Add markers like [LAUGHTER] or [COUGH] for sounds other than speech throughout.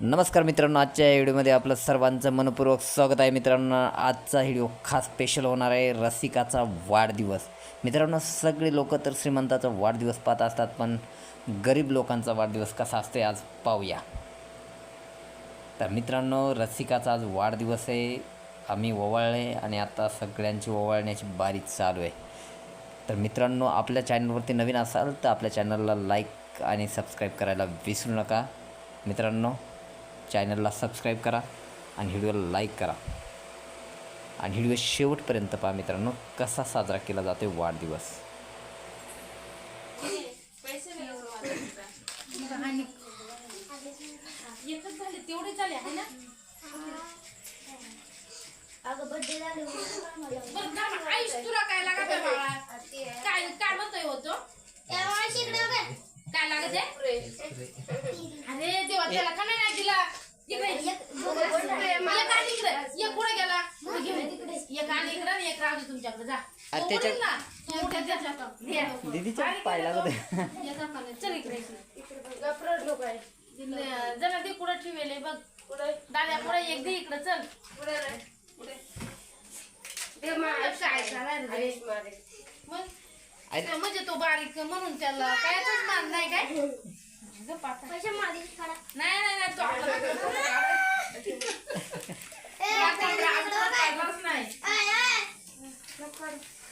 नमस्कार मित्रांनो आजच्या व्हिडिओमध्ये आपलं सर्वांचं मनपूर्वक स्वागत आहे. मित्रांनो आजचा व्हिडिओ खास स्पेशल होणार आहे रसिकाचा वाढदिवस. मित्रांनो सगळे लोक तर श्रीमंताचा वाढदिवस पाहत असतात पण गरीब लोकांचा वाढदिवस कसा असते आज पाहूया. तर मित्रांनो रसिकाचा आज वाढदिवस आहे. आम्ही ओवाळले आणि आता सगळ्यांची ओवाळण्याची बारी चालू आहे. तर मित्रांनो आपल्या चॅनलवरती नवीन असाल तर आपल्या चॅनलला लाईक आणि सबस्क्राईब करायला विसरू नका. मित्रांनो चॅनलला सबस्क्राईब करा आणि व्हिडिओला लाईक करा. आणि व्हिडिओ शेवटपर्यंत पहा मित्रांनो कसा साजरा केला जातो वाढदिवस. काय लागत आहे बाळा? काय काय म्हणतोय होतो काय लागत आहे अरे देवा त्याला का नाही दिला इकडे ये. एक आणि इकडे एक पुढे गेला पुढे घेऊन. एक आणि इकडे आणि एक राहू दे तुमच्याकडे जा आ, तो त्याच्या-. दीदीच्या इकडे. दिले- जरा ते कुठं ठेवले बघ दाद्या पुढे एक दे इकडे चल काय म्हणजे तो बारीक म्हणून त्याला कायच मान नाही काय नाही नाही नाही तो आपला नाही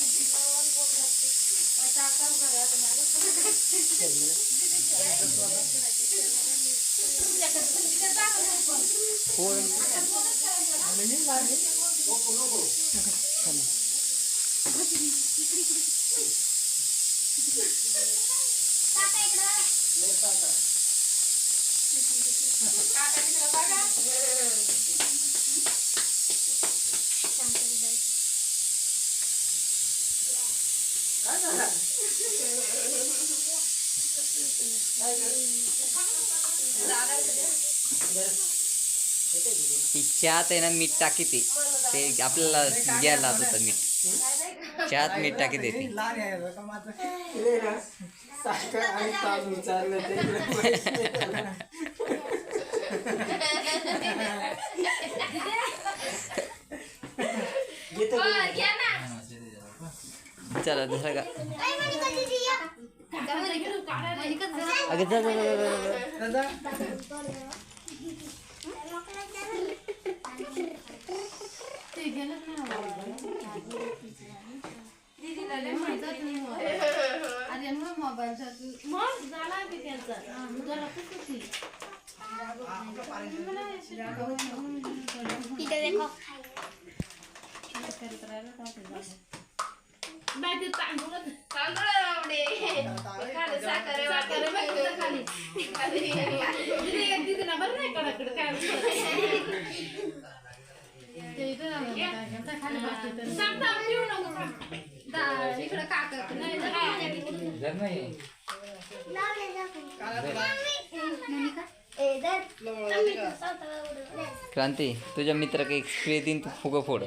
बी कोंबडं तुमचं कुठं उडलं आज? फोटो काढ ना काढ. फोटो काढ. काका तिकडं बघा. ती चहात आहे ना मीठ टाकी ती. ते आपल्याला घ्यायला लावत होतं मीठ. चहात मीठ टाकी देते. लहान [LAUGHS] चला दुसरा का काकाला घेऊन काढायला. अगं जा जा, जा, जा, जा, नाही. तू- साखर बरं नाही कडाकडं काय नको, सांग. इकडं काका नाही क्रांती तुझ्या मित्र काही स्प्रे देईन तू? फुगं फोड.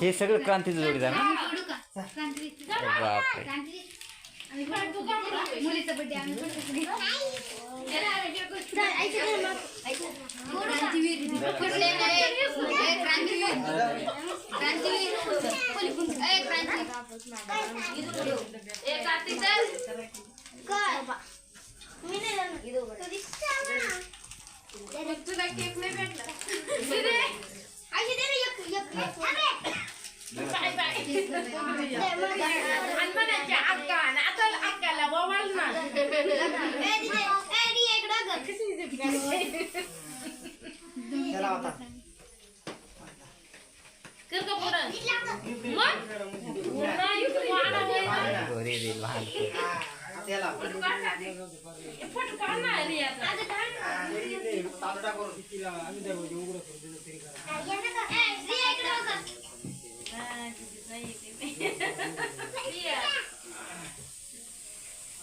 हे सगळं क्रांतीचं जोडीदार ना बापरे. आम्ही तुला केक नाही भेटला बाय बाय आणि म्हणायचे अक्का आणि आता अक्काला बोवाल ना त्याला होता कर का पुढं. मग? नाही, वाडा होय ना. गोरी रे लहान त्याला. फोटो तिला आम्ही दरवाजे उघडं दिलं तरी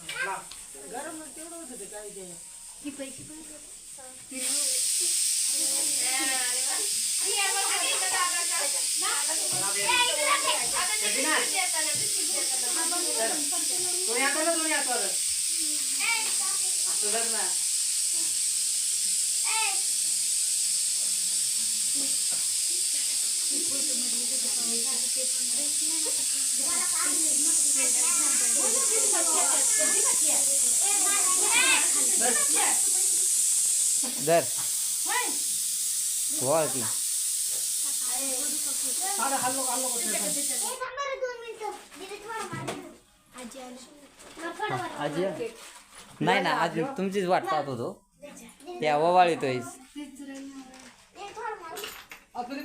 करा गरम तेवढं होतं ते काय ते रिया, बघ, ना धर ना की. आता हल्लो हल्लो. आजी नाही ना आज तुमचीच वाट पाहत होतो त्या ववाळ येतोय आतमध्ये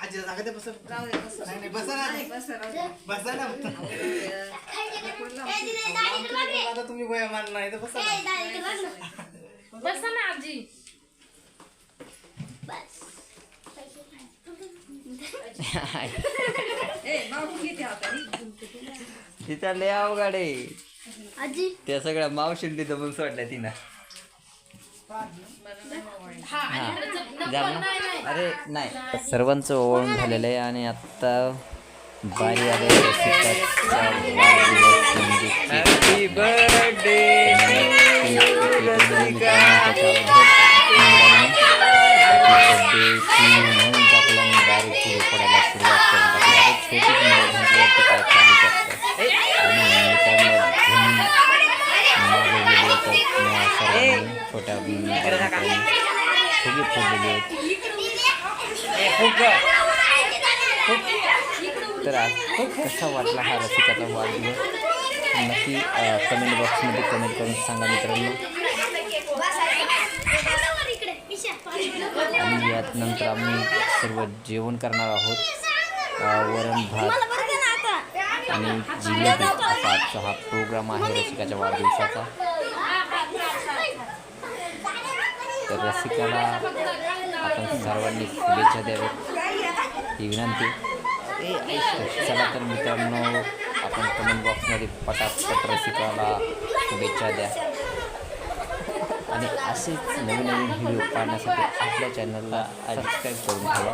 नाही. नाही, नाही. बसा जागा दे, बसा. नाही, नाही, बसा ना. बसा ना. आता तुम्ही वया मान नाही तर बसा ना. बसा ना आजी तिचा लय अवघड आहे आजी त्या सगळ्या मावशींनी दमून सोडल्या तिनं हा. झालं अरे नाही. सर्वांचं ओळण झालेलं आहे आणि आता बारी आली हॅपी म्हणून फुगे तर आज कसा वाटला हा रसिकाचा वाढदिवस नक्की कमेंट बॉक्समध्ये कमेंट करून सांगा मित्रांनो. आणि यात नंतर आम्ही सर्व जेवण करणार आहोत. वरण भात. आणि जिलेबी असा आजचा हा प्रोग्राम आहे रसिकाच्या वाढदिवसाचा. तर रसिकाला आपण सर्वांनी शुभेच्छा द्याव्यात. ही विनंती. चला तर मित्रांनो आपण कमेंट बॉक्समध्ये पटापट रसिकाला शुभेच्छा द्या. आणि असेच नवीन नवीन व्हिडिओ पाहण्यासाठी आपल्या चॅनलला सबस्क्राईब करून ठेवा.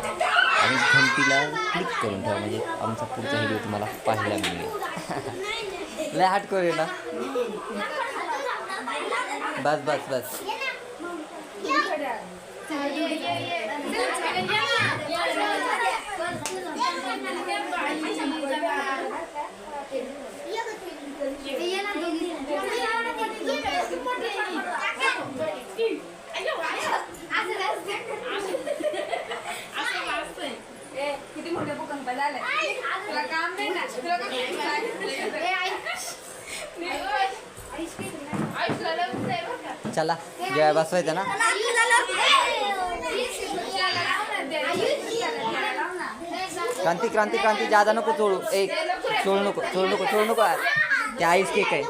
आणि घंटीला क्लिक करून ठेवा. म्हणजे आमचा पुढचा व्हिडिओ तुम्हाला पाहायला मिळेल. लय हाट करू ना? बस बस बस. किती मोठे भूकंप झाले तुला काम नाही ना तुला आयुष्याला लवकर आहे बरं का? चला जेवाय बसवायचं ना क्रांती क्रांती क्रांती जादा नको चोळू एक चोळू नको चोळू नको चोळू नको ते आईस केक आहे.